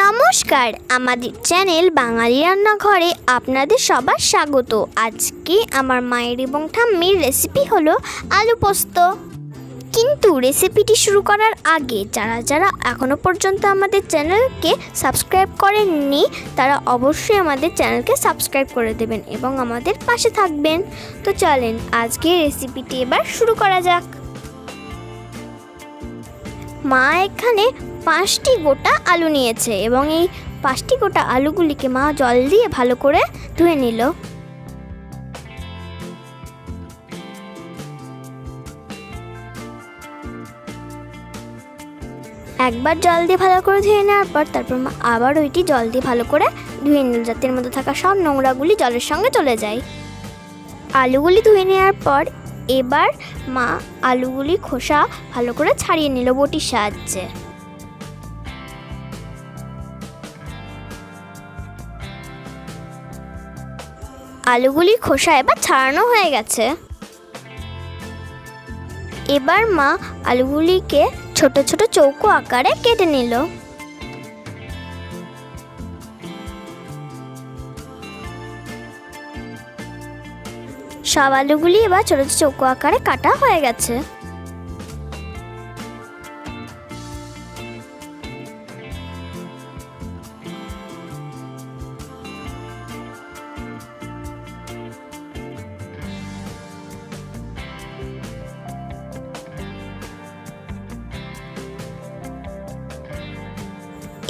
নমস্কার, আমাদের চ্যানেল বাঙালি রান্নাঘরে আপনাদের সবার স্বাগত। আজকে আমার মায়ের এবং ঠাম্মির রেসিপি হলো আলু পোস্ত। কিন্তু রেসিপিটি শুরু করার আগে যারা যারা এখনও পর্যন্ত আমাদের চ্যানেলকে সাবস্ক্রাইব করেননি, তারা অবশ্যই আমাদের চ্যানেলকে সাবস্ক্রাইব করে দেবেন এবং আমাদের পাশে থাকবেন। তো চলেন আজকে রেসিপিটি এবার শুরু করা যাক। মা এখানে পাঁচটি গোটা আলু নিয়েছে এবং এই পাঁচটি গোটা আলুগুলিকে মা জল দিয়ে ভালো করে ধুয়ে নিল। একবার জল দিয়ে ভালো করে ধুয়ে নেওয়ার পর তারপর মা আবার ওইটি জল দিয়ে ভালো করে ধুয়ে নিল যাতে মধ্যে থাকা সব নোংরাগুলি জলের সঙ্গে চলে যায়। আলুগুলি ধুয়ে নেওয়ার পর এবার মা আলুগুলি খোসা ভালো করে ছাড়িয়ে নিল বটির সাহায্যে। আলুগুলির খোসা এবার ছাড়ানো হয়ে গেছে। এবার মা আলুগুলিকে ছোট ছোট চৌকো আকারে কেটে নিল। সব আলুগুলি এবার ছোট ছোট চৌকো আকারে কাটা হয়ে গেছে।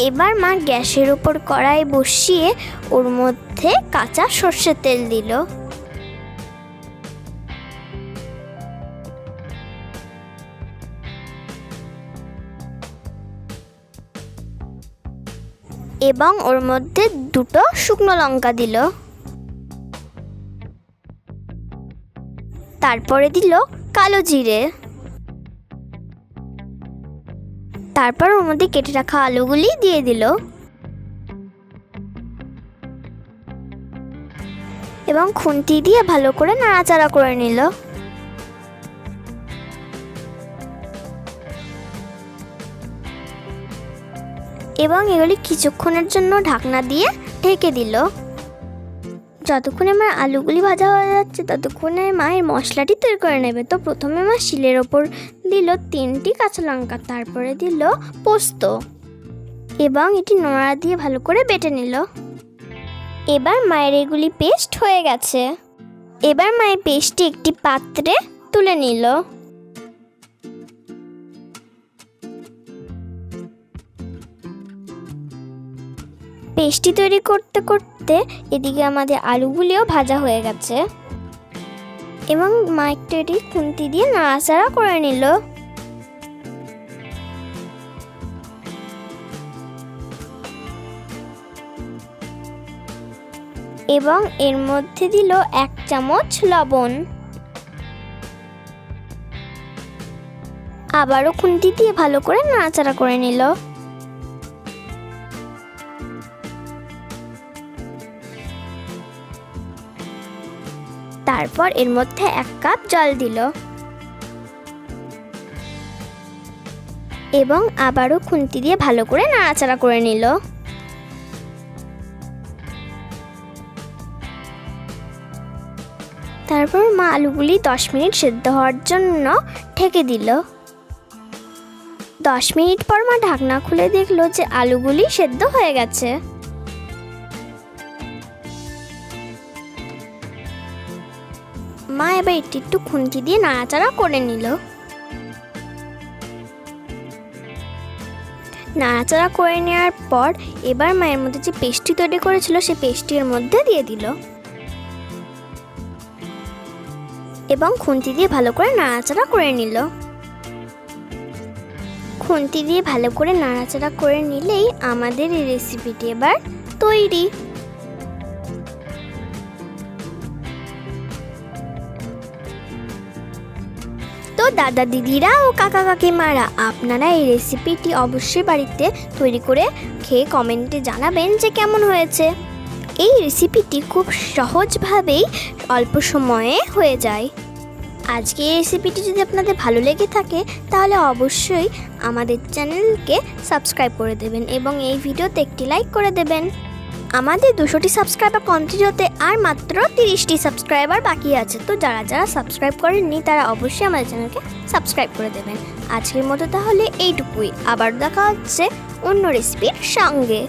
এবার মা গ্যাসের ওপর কড়াই বসিয়ে ওর মধ্যে কাঁচা সর্ষের তেল দিল। এবং ওর মধ্যে দুটো শুকনো লঙ্কা দিল। তারপরে দিল কালো জিরে। তারপর ওর মধ্যে কেটে রাখা আলুগুলি দিয়ে দিল। এবং খুন্তি দিয়ে ভালো করে নাড়াচাড়া করে নিল। এবং এগুলি কিছুক্ষণের জন্য ঢাকনা দিয়ে ঢেকে দিল। যতক্ষণে আমার আলুগুলি ভাজা হয়ে যাচ্ছে, ততক্ষণে মায়ের মশলাটি তৈরি করে নেবে। তো প্রথমে মা শিলের ওপর দিল তিনটি কাঁচা লঙ্কা, তারপরে দিল পোস্ত এবং এটি নোড়া দিয়ে ভালো করে বেটে নিল। এবার মায়ের এগুলি পেস্ট হয়ে গেছে। এবার মায়ের পেস্টটি একটি পাত্রে তুলে নিল। পেস্টটি তৈরি করতে করতে এদিকে আমাদের আলুগুলিও ভাজা হয়ে গেছে। এবং মা একটু এটি খুন্তি দিয়ে নাড়াচাড়া করে নিল। এবং এর মধ্যে দিল এক চামচ লবণ। আবারও খুন্তি দিয়ে ভালো করে নাড়াচাড়া করে নিল। তারপর এর মধ্যে এক কাপ জল দিল। এবং আবারও খুন্তি দিয়ে ভালো করে নাড়াচাড়া করে নিল। তারপর মা আলুগুলি দশ মিনিট সেদ্ধ হওয়ার জন্য ঠেকে দিল। দশ মিনিট পর মা ঢাকনা খুলে দেখল যে আলুগুলি সেদ্ধ হয়ে গেছে। এবার একটু একটু খুন্তি দিয়ে নাড়াচাড়া করে নিল। নাড়াচাড়া করে নেওয়ার পর এবার মায়ের মধ্যে যে পেস্টটি তৈরি করেছিল, সে পেস্টটির মধ্যে দিয়ে দিল। এবং খুন্তি দিয়ে ভালো করে নাড়াচাড়া করে নিল। খুন্তি দিয়ে ভালো করে নাড়াচাড়া করে নিলেই আমাদের এই রেসিপিটি এবার তৈরি। তো দাদা দিদিরা ও কাকা কাকিমারা, আপনারা এই রেসিপিটি অবশ্যই বাড়িতে তৈরি করে খেয়ে কমেন্টে জানাবেন যে কেমন হয়েছে। এই রেসিপিটি খুব সহজভাবেই অল্প সময়ে হয়ে যায়। আজকে এই রেসিপিটি যদি আপনাদের ভালো লেগে থাকে, তাহলে অবশ্যই আমাদের চ্যানেলকে সাবস্ক্রাইব করে দেবেন এবং এই ভিডিওতে একটি লাইক করে দেবেন। আমাদের দুশোটি সাবস্ক্রাইবার কমপ্লিট হতে আর মাত্র তিরিশটি সাবস্ক্রাইবার বাকি আছে। তো যারা যারা সাবস্ক্রাইব করেননি, তারা অবশ্যই আমাদের চ্যানেলকে সাবস্ক্রাইব করে দেবেন। আজকের মতো তাহলে এইটুকুই। আবার দেখা হচ্ছে অন্য রেসিপির সঙ্গে।